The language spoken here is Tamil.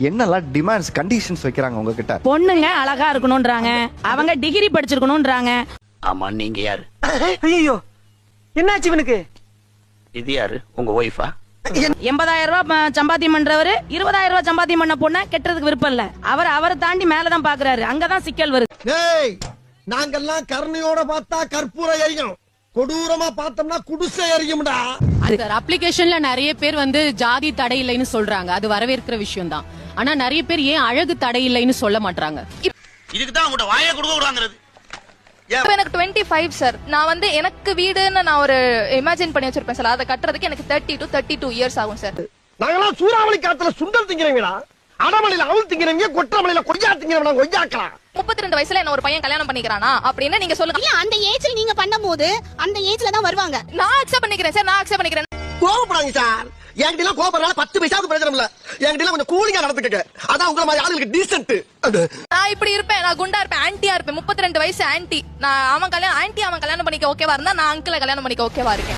என்னெல்லாம் டிமாண்ட்ஸ் கண்டிஷன்ஸ் வைக்கிறாங்க உங்ககிட்ட? பொண்ணுங்க அழகா இருக்கணும்ன்றாங்க. அவங்க டிகிரி படிச்சிருக்கணும்ன்றாங்க. ஆமா நீங்க யாரு? ஐயோ என்னாச்சு இவனுக்கு? இது யாரு? உங்க ஒய்ஃபா எண்பதாயிரம் ரூபாய் சம்பாத்தியம் பண்றவரு இருபதாயிரம் ரூபாய் சம்பாத்தியம் பண்ண பொண்ண கெட்டுறதுக்கு விருப்பம் இல்ல. அவர் அவரை தாண்டி மேலதான் பாக்குறாரு. அங்கதான் சிக்கல் வருது. டேய் நாங்கெல்லாம் கருணையோட பார்த்தா கற்பூர எரியும் கொடூரமா பார்த்தோம்னா குடிசை எரியும்டா சார் அப்ளிகேஷன்ல நிறைய பேர் வந்து ஜாதி தடை இல்லைன்னு சொல்றாங்க. அது வரவேற்கிற விஷயம் தான் ஆனா நிறைய பேர் ஏன் அழகு தடை இல்லைன்னு சொல்ல மாட்டாங்க இதுக்கு தான் உங்கள்ட்ட வாயை கொடுக்க விடாங்கிறது இப்ப எனக்கு டுவெண்ட்டி ஃபைவ் சார் நான் வந்து எனக்கு வீடுன்னு நான் ஒரு இமேஜின் பண்ணி வச்சிருப்பேன் சார் அதை கட்டுறதுக்கு எனக்கு thirty two thirty two years ஆகும் சார் நாங்கெல்லாம் சூறாவளி காத்துல சுண்டல் திங்கிறவங்கடா. அடமலையில அவள் திங்கிறவங்க கொற்றமலையில கொய்யா திங்கிறவங்க கொய்யாக்கலாம் முப்பத்தி ரெண்டு வயசுல என்ன ஒரு பையன் கல்யாணம் பண்ணிக்கிறானா அப்படின்னு நீங்க சொல்லுங்க. இல்ல அந்த ஏஜ்ல நீங்க பண்ணும்போது அந்த ஏஜ்ல தான் வருவாங்க. நான் அக்செப்ட் பண்ணிக்கிறேன் சார் நான் அக்செப்ட் பண்ணிக்கிறேன். கோபப்படாங்க சார் என்கிட்ட எல்லாம் கோபப்படுறதுனால பத்து பைசாவுக்கு பிரச்சனை இல்ல. என்கிட்ட எல்லாம் கொஞ்சம் கூலிங்கா நடந்துக்கங்க. அதான் உங்களை மாதிரி ஆளுங்களுக்கு டீசென்ட் நான் இப்படி இருப்பேன். நான் குண்டா இருப்பேன். ஆன்ட்டியா இருப்பேன். முப்பத்தி ரெண்டு வயசு ஆன்ட்டி நான் அவன் கல்யாணம் ஆன்ட்டி அவன் கல்யாணம் பண்ணிக்க ஓகேவா இருந்தா நான் அங்கிள கல்யாணம் பண்ணிக்க ஓகேவா இருக்கேன்.